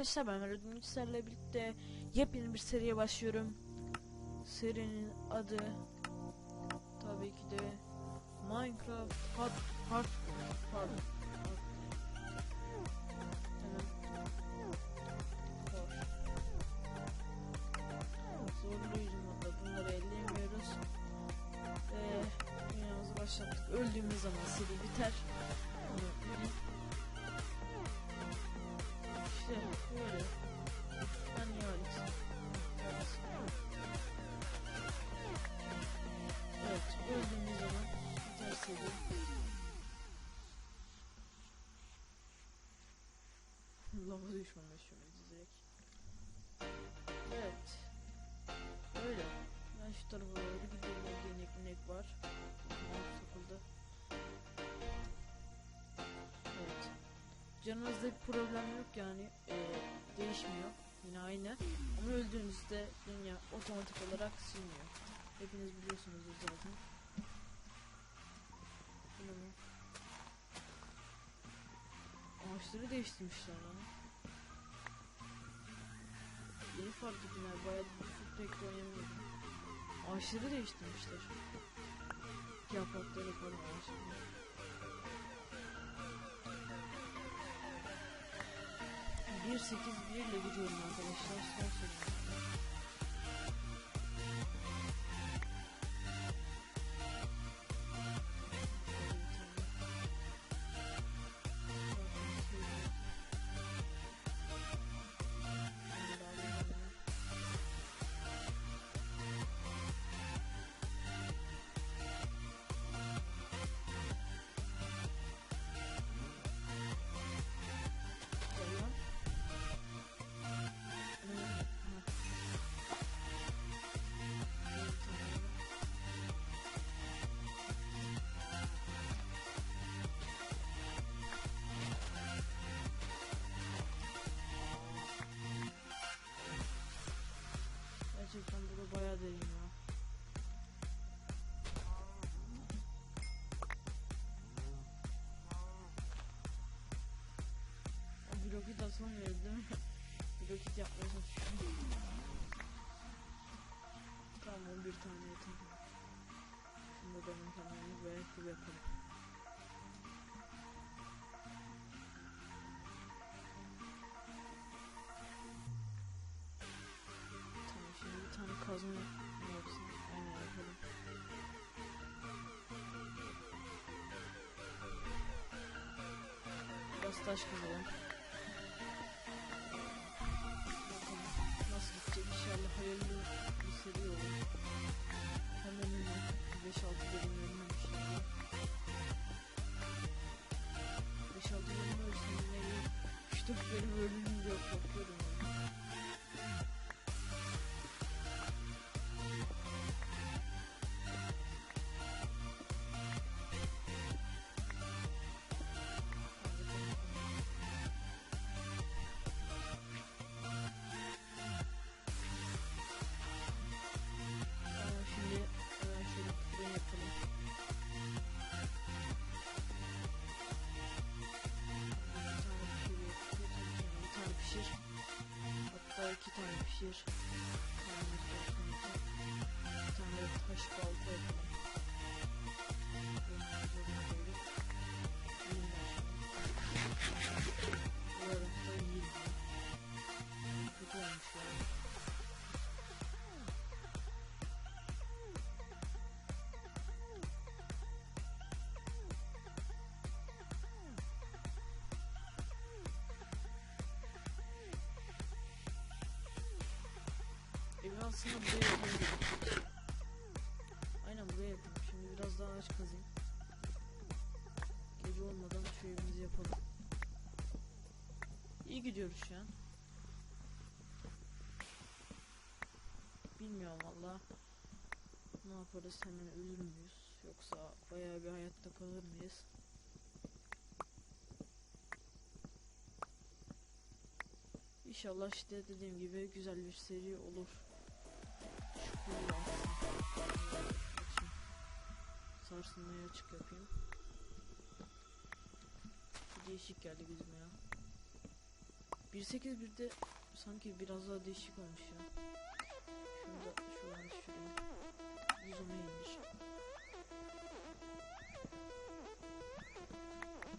arkadaşlar ben Mehmet Ünlüçler'le birlikte yepyeni bir seriye başlıyorum. Serinin adı tabii ki de Minecraft Hard Hard Hard Tarafa doğru gidiyorum. Orada inek inek var. Mouse takıldı. Evet. Canınızda bir problem yok yani. Ee, değişmiyor. Yine aynı. Ama öldüğünüzde dünya otomatik olarak siliniyor. Hepiniz biliyorsunuzdur zaten. Bunu? Ağaçları değiştirmişler lan. Yeni fark ettim bayağı bir de oynamıyordum. Ağaçları değiştirmişler. Yaprakları falan ağaçları. Bir sekiz bir ile gidiyorum arkadaşlar. Son sözüm. Blokit atamıyoruz değil mi? blokit yapmaya çalışıyorum. Tamam 11 tane yeter. Şimdi benim kanalımı belki yapalım. Tamam şimdi bir tane kazma yapsın. Aynen yapalım. Biraz taş kazalım. Bir tane pişir. Hatta iki tane pişir. Aslında buraya yapayım. Aynen buraya yapayım. Şimdi biraz daha ağaç kazayım. Gece olmadan şu evimizi yapalım. İyi gidiyoruz şu an. Bilmiyorum valla. Ne yaparız hemen ölür müyüz? Yoksa bayağı bir hayatta kalır mıyız? İnşallah işte dediğim gibi güzel bir seri olur. Sarsılmaya açık yapayım. Değişik geldi gözüme ya. 1.8.1'de sanki biraz daha değişik olmuş ya. Şunu da şuradan şuraya. Uzama indir.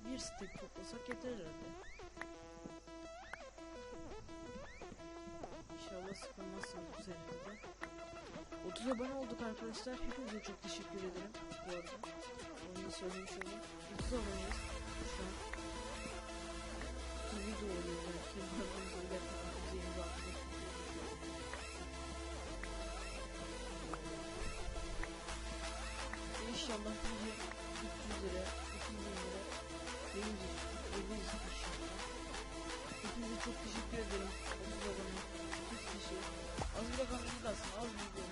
Bir stack toplasak yeter herhalde. İnşallah sıkılmazsınız bu seride de. 30 abone olduk arkadaşlar. Hepinize çok teşekkür ederim bu arada. Onu da söylemiş olayım. 30 aboneyiz şu an. 30 video oluyor belki. Böyle gerçekten bize yeni bir arkadaş İnşallah bizi 300 lira, 200 lira veririz, veririz inşallah. Hepinize çok teşekkür ederim. 30 abone, 30 kişi. Az bir rakam değil aslında, az bir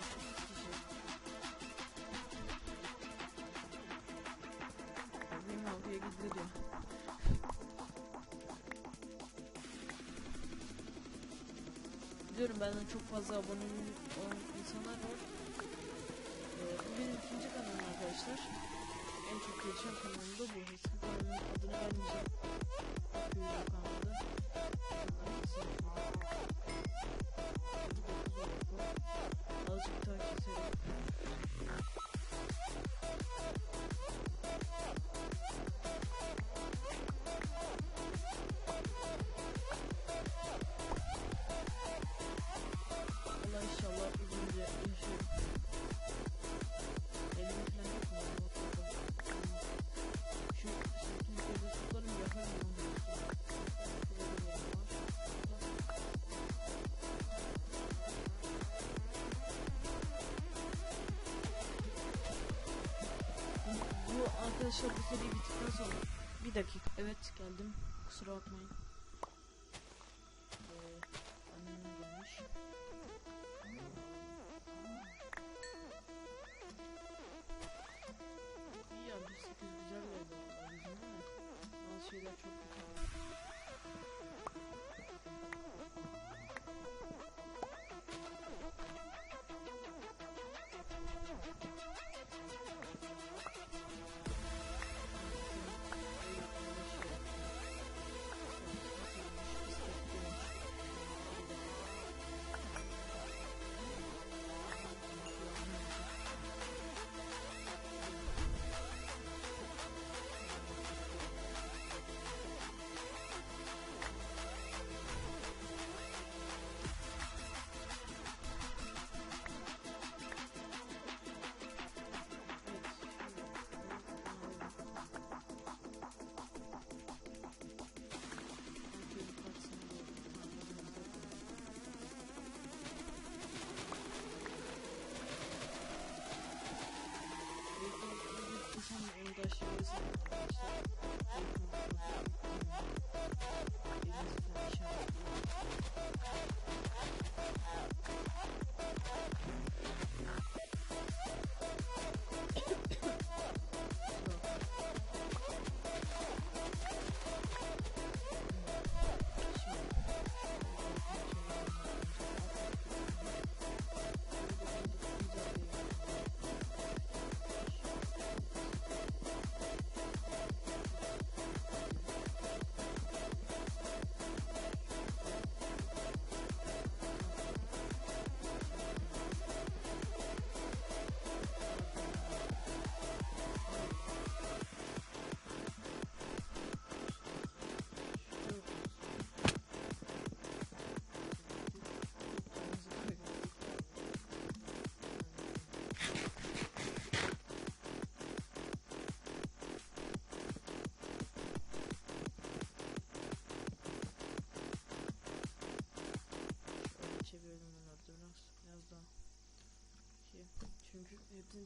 Biliyorum benden çok fazla abone olan insanlar var. Ee, bu benim ikinci kanalım arkadaşlar. En çok gelişen kanalım da bu. Eski kanalımın adını vermeyeceğim. Köyü kanalı. Arkadaşlar bu seri bittikten sonra bir dakika evet geldim kusura bakmayın.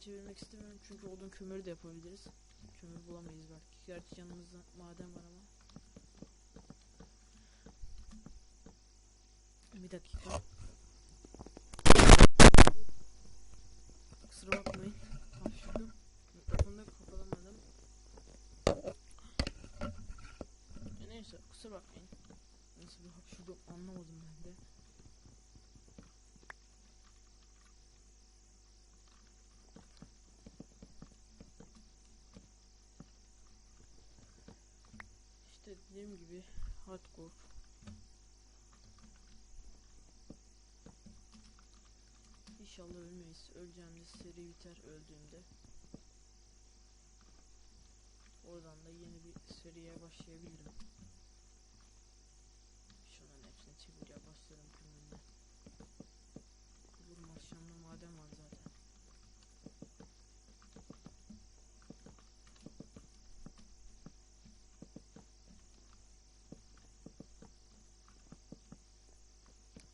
Çevirmek istemiyorum çünkü odun kömürü de yapabiliriz. Kömür bulamayız belki. Gerçi yanımızda maden var ama. Bir dakika. Kusura bakmayın. Hapşırdım. Mikrofonu da kapatamadım. E neyse kusura bakmayın. Nasıl bir hapşırdım anlamadım ben odkur. İnşallah ölmeyiz. Öleceğim seri biter öldüğümde. Oradan da yeni bir seriye başlayabilirim. Şunların hepsini çeviriye başlarım kümünde. Vurma akşamda madem var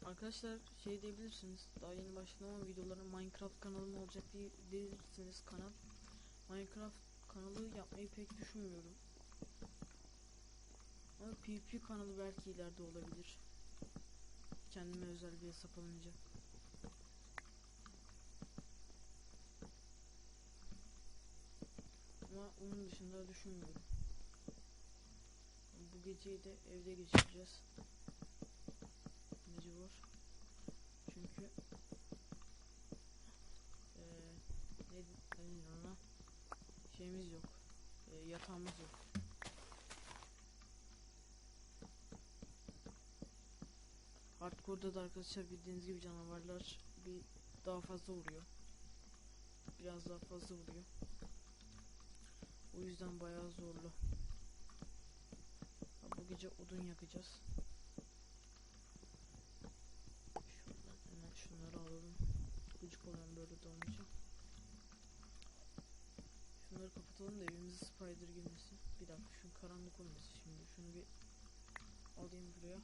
Arkadaşlar şey diyebilirsiniz daha yeni başlamam videolarım Minecraft kanalım olacak diye diyebilirsiniz kanal. Minecraft kanalı yapmayı pek düşünmüyorum. Ama PvP kanalı belki ileride olabilir. Kendime özel bir hesap alınca. Ama onun dışında düşünmüyorum. Bu geceyi de evde geçireceğiz mecbur. Çünkü eee ne, denir ona? Şeyimiz yok. Eee, yatağımız yok. Hardcore'da da arkadaşlar bildiğiniz gibi canavarlar bir daha fazla vuruyor. Biraz daha fazla vuruyor. O yüzden bayağı zorlu. Bu gece odun yakacağız. Şuradan hemen şunları alalım. Gıcık olan böyle dolmayacak. Şunları kapatalım da evimize spider girmesin. Bir dakika şunu karanlık olmasın şimdi. Şunu bir alayım buraya.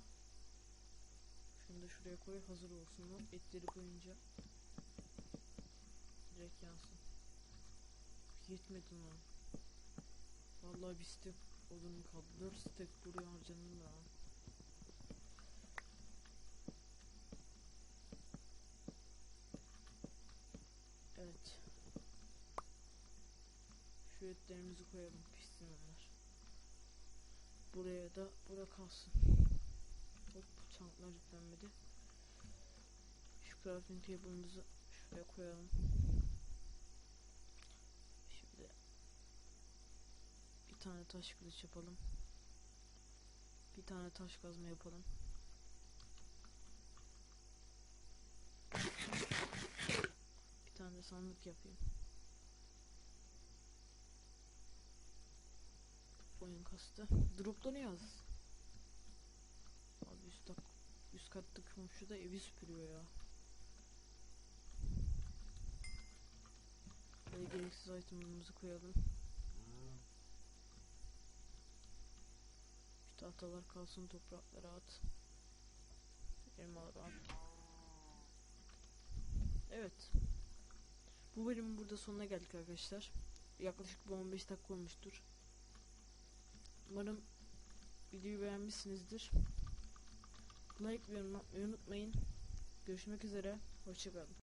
Şunu da şuraya koy hazır olsun o. Etleri koyunca direkt yansın. Yetmedi lan. Vallahi bir step odunum kaldı. 4 step buraya harcanım da. Evet. Şu etlerimizi koyalım pişsin onlar. Buraya da bura kalsın. Hop çantlar yüklenmedi. Şu crafting table'ımızı şuraya koyalım. Şimdi bir tane taş kılıç yapalım. Bir tane taş kazma yapalım. Bir tane sandık yapayım. Oyun kastı. Dropları yaz. Abi üst, üst kattaki komşu da evi süpürüyor ya. Böyle gereksiz itemlerimizi koyalım. Şu tahtalar kalsın topraklara at. Elmaları at. Evet. Bu bölümün burada sonuna geldik arkadaşlar. Yaklaşık bir 15 dakika olmuştur. Umarım videoyu beğenmişsinizdir. Like ve unutmayın. Görüşmek üzere. Hoşçakalın.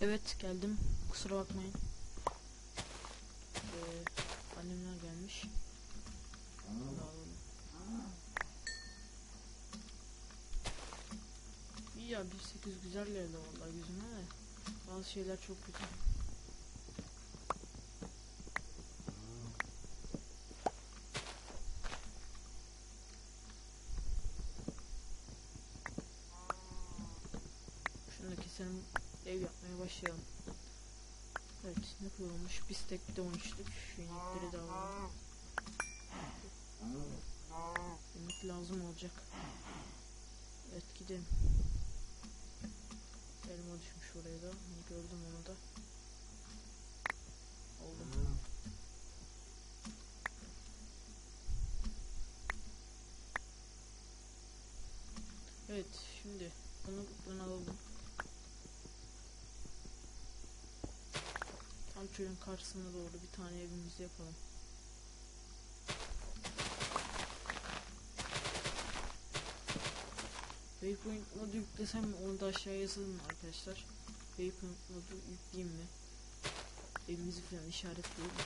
Evet geldim. Kusura bakmayın. Ee, annemler gelmiş. İyi ya 1.8 güzel geldi vallahi yüzüme de. Bazı şeyler çok kötü. Şunu da keselim. Ev yapmaya başlayalım. Evet ne stack bir de 13'lük. Şu inekleri de alalım. Yemek lazım olacak. Evet gidelim. Elma düşmüş oraya da. Gördüm onu da. Oldu. Evet şimdi bunu buradan alalım. Çölün karşısına doğru bir tane evimizi yapalım. Waypoint modu yüklesem mi onu da aşağıya yazalım arkadaşlar. Waypoint modu yükleyeyim mi? Evimizi falan işaretleyelim.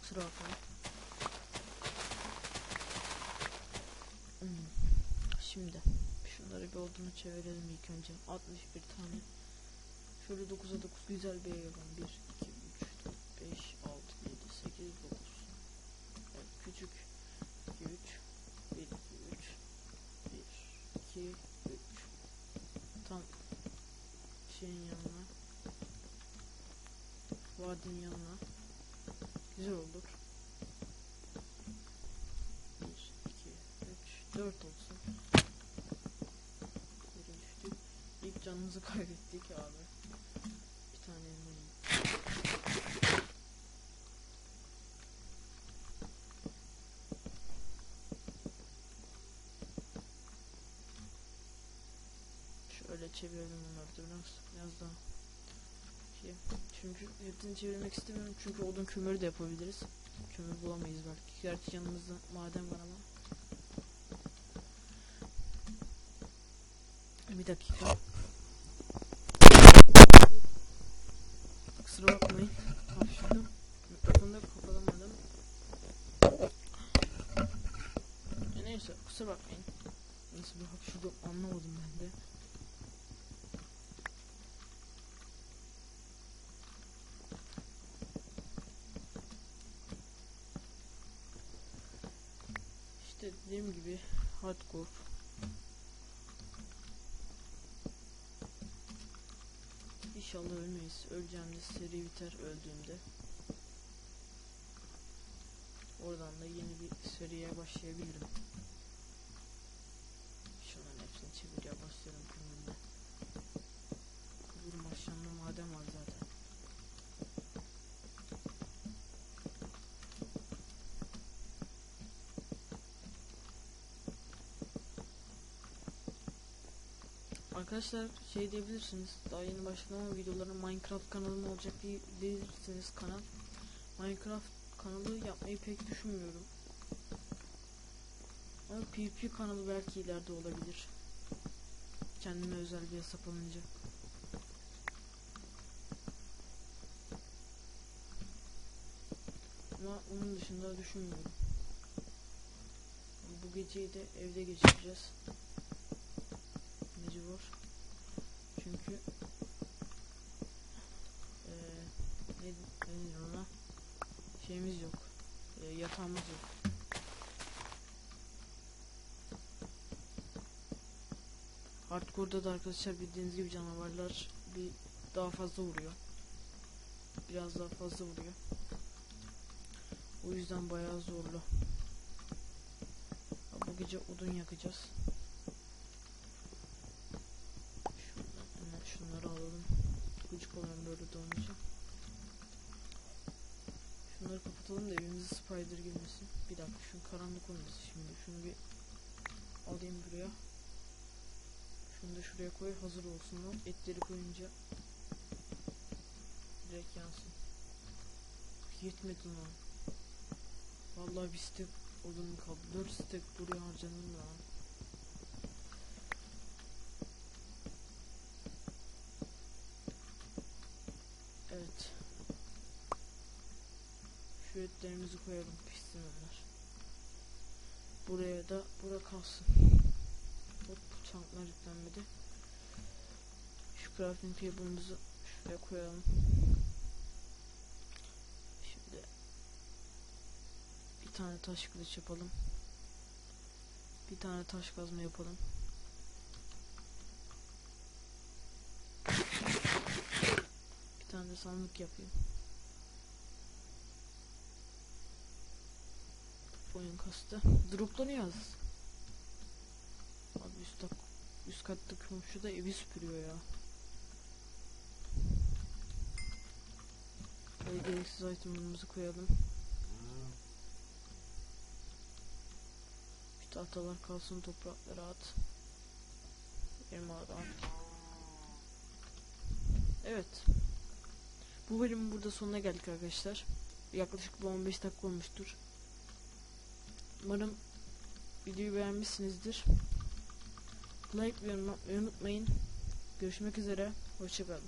Kusura bakmayın. Hmm. Şimdi bir olduğunu çevirelim ilk önce. 61 tane. Şöyle 9'a 9 güzel bir ev yapalım. 1, 2, 3, 4, 5, 6, 7, 8, 9. Evet, küçük. 2, 3, 1, 2, 3, 1, 2, 3. Tam şeyin yanına. Vadinin yanına. Güzel olur. 1, 2, 3, 4 olsun. İlk canımızı kaybettik abi. Bir tane elma yiyeyim. Şöyle çevirelim bunları biraz, biraz daha. Şey, çünkü hepsini çevirmek istemiyorum çünkü odun kömürü de yapabiliriz. Kömür bulamayız belki. Gerçi yanımızda maden var ama. Bir dakika. Kusura bakmayın. Hapşırdım. Mikrofonu da kapatamadım. E neyse kusura bakmayın. Nasıl bir hapşırdım anlamadım ben de. İşte dediğim gibi hardcore. İnşallah ölmeyiz. Öleceğimde seri biter öldüğümde. Oradan da yeni bir seriye başlayabilirim. Şunların hepsini çeviriye başlayalım kömürle. Kıvırım aşağımda maden var zaten. Arkadaşlar şey diyebilirsiniz. Daha yeni başlama videolarım Minecraft kanalım olacak diye diyebilirsiniz kanal. Minecraft kanalı yapmayı pek düşünmüyorum. Ama PvP kanalı belki ileride olabilir. Kendime özel bir hesap alınca. Ama onun dışında düşünmüyorum. Bu geceyi de evde geçireceğiz. Mecbur. Çünkü eee ne, ne denir ona? Şeyimiz yok. Eee, yatağımız yok. Hardcore'da da arkadaşlar bildiğiniz gibi canavarlar bir daha fazla vuruyor. Biraz daha fazla vuruyor. O yüzden bayağı zorlu. Bu gece odun yakacağız. Şuradan hemen şunları alalım. Gıcık olan böyle donunca. Kapatalım da evimize spider girmesin. Bir dakika şu karanlık olmasın şimdi. Şunu bir alayım buraya. Şunu da şuraya koy hazır olsun o. Etleri koyunca direkt yansın. Yetmedi lan. Vallahi bir step odun kaldı. 4 stek buraya harcanır lan. Evet. Şu etlerimizi koyalım pişsin onlar. Buraya da bura kalsın. Hop çanklar yüklenmedi. Şu crafting table'ımızı şuraya koyalım. Şimdi bir tane taş kılıç yapalım. Bir tane taş kazma yapalım. Bir tane de sandık yapayım. Oyun kastı. Droplanıyor az. Abi üst, üst kattaki komşu da evi süpürüyor ya. Böyle gereksiz itemlerimizi koyalım. Şu tahtalar kalsın topraklara at. Elma at. Evet. Bu bölümün burada sonuna geldik arkadaşlar. Yaklaşık bir 15 dakika olmuştur. Umarım videoyu beğenmişsinizdir. Like ve unutmayın. Görüşmek üzere. Hoşçakalın.